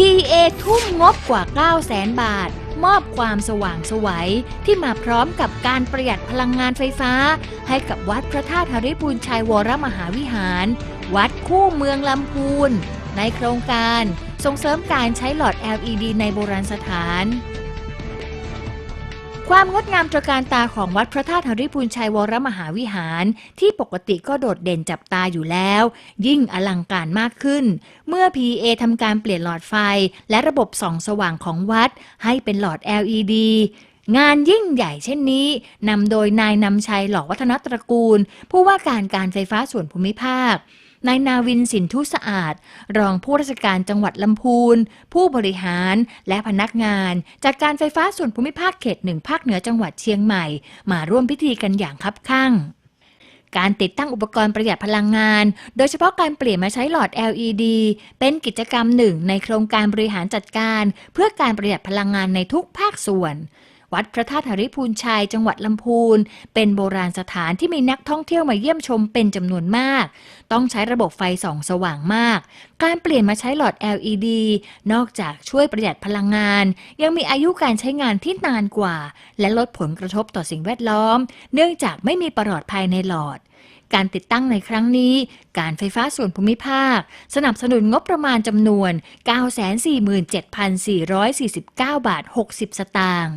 PA ทุ่มงบกว่า 9 0 0แสนบาท มอบความสว่างไสวัยที่มาพร้อมกับการประหยัดพลังงานไฟฟ้า ให้กับวัดพระธาตุหริพูนชัยวรมหาวิหาร วัดคู่เมืองลำพูน ในโครงการส่งเสริมการใช้หลอด LED ในโบราณสถาน ความงดงามตระการตาของวัดพระธาตุหริพูนชัยวรมหาวิหาร ที่ปกติก็โดดเด่นจับตาอยู่แล้ว ยิ่งอลังการมากขึ้น เมื่อ PA ทำการเปลี่ยนหลอดไฟ และระบบส่องสว่างของวัด ให้เป็นหลอด LED งานยิ่งใหญ่เช่นนี้นำโดยนายนำชัยหล่อวัฒนตระกูล ผู้ว่าการการไฟฟ้าส่วนภูมิภาค นายนาวินสินทุสะอาด รองผู้ราชการจังหวัดลำพูน ผู้บริหารและพนักงาน จากการไฟฟ้าส่วนภูมิภาคเขตหนึ่งภาคเหนือจังหวัดเชียงใหม่ มาร่วมพิธีกันอย่างคับคั่งการติดตั้งอุปกรณ์ประหยัดพลังงาน โดยเฉพาะการเปลี่ยนมาใช้หลอด LED เป็นกิจกรรมหนึ่งในโครงการบริหารจัดการ เพื่อการประหยัดพลังงานในทุกภาคส่วน วัดพระธาตุหริพูนชัยจังหวัดลำพูน เป็นโบราณสถานที่มีนักท่องเที่ยวมาเยี่ยมชมเป็นจำนวนมาก ต้องใช้ระบบไฟส่องสว่างมาก การเปลี่ยนมาใช้หลอด LED นอกจากช่วยประหยัดพลังงาน ยังมีอายุการใช้งานที่นานกว่า และลดผลกระทบต่อสิ่งแวดล้อม เนื่องจากไม่มีประหลอดภายในหลอดการติดตั้งในครั้งนี้ การไฟฟ้าส่วนภูมิภาค สนับสนุนงบประมาณจำนวน 947,449 บาท 60 สตางค์